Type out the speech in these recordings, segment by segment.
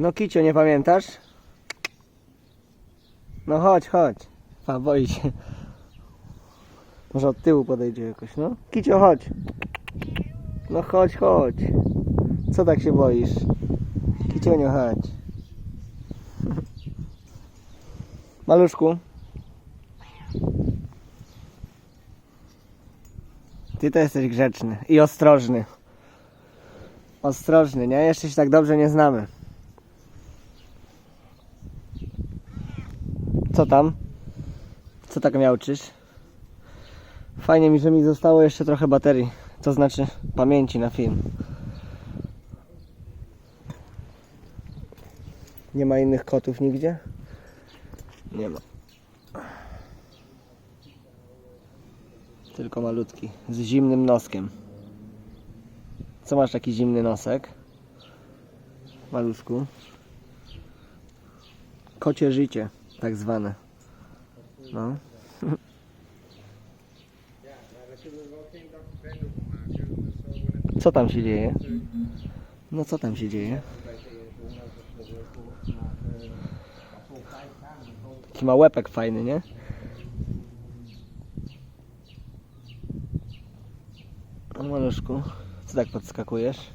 No Kicio, nie pamiętasz? No chodź, chodź. A, boi się. Może od tyłu podejdzie jakoś, no. Kicio, chodź. No chodź, chodź. Co tak się boisz? Kiciuniu, chodź. Maluszku. Ty to jesteś grzeczny i ostrożny. Ostrożny, nie? Jeszcze się tak dobrze nie znamy. Co tam? Co tak miałczysz? Fajnie mi, że mi zostało jeszcze trochę baterii. To znaczy pamięci na film. Nie ma innych kotów nigdzie? Nie ma. Tylko malutki, z zimnym noskiem. Co masz taki zimny nosek? Maluszku. Kocie życie, tak zwane. No. Co tam się dzieje? No co tam się dzieje? Taki ma łepek fajny, nie? O maluszku, co tak podskakujesz?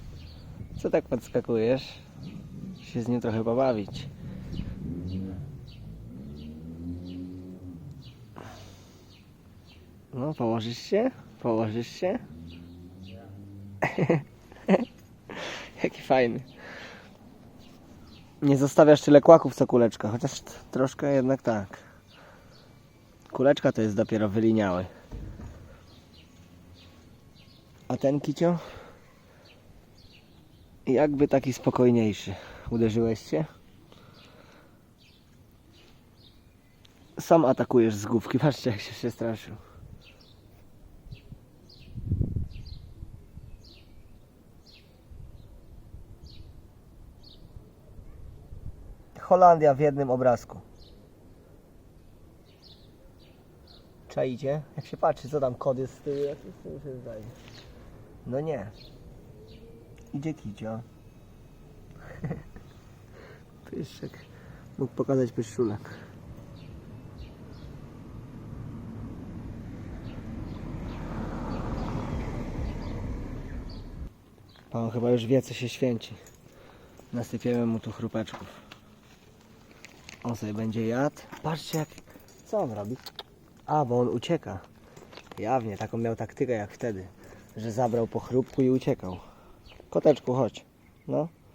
Co tak podskakujesz? Się z nim trochę pobawić. No, położysz się? Położysz się? Jaki fajny. Nie zostawiasz tyle kłaków co kuleczka, chociaż troszkę jednak tak. Kuleczka to jest dopiero wyliniały. A ten kicio? Jakby taki spokojniejszy. Uderzyłeś się? Sam atakujesz z główki. Patrzcie jak się przestraszył. Holandia w jednym obrazku. Czaicie? Jak się patrzy, co tam kod jest z tyłu, jak z tyłu się zdaje. No nie. Idzie kicio. Pyszczek. Mógł pokazać pyszczulek. On chyba już wie, co się święci. Nasypiemy mu tu chrupeczków. On sobie będzie jadł. Patrzcie, jak... co on robi. A, bo on ucieka. Jawnie, taką miał taktykę jak wtedy, że zabrał po chrupku i uciekał. Koteczku, chodź. No.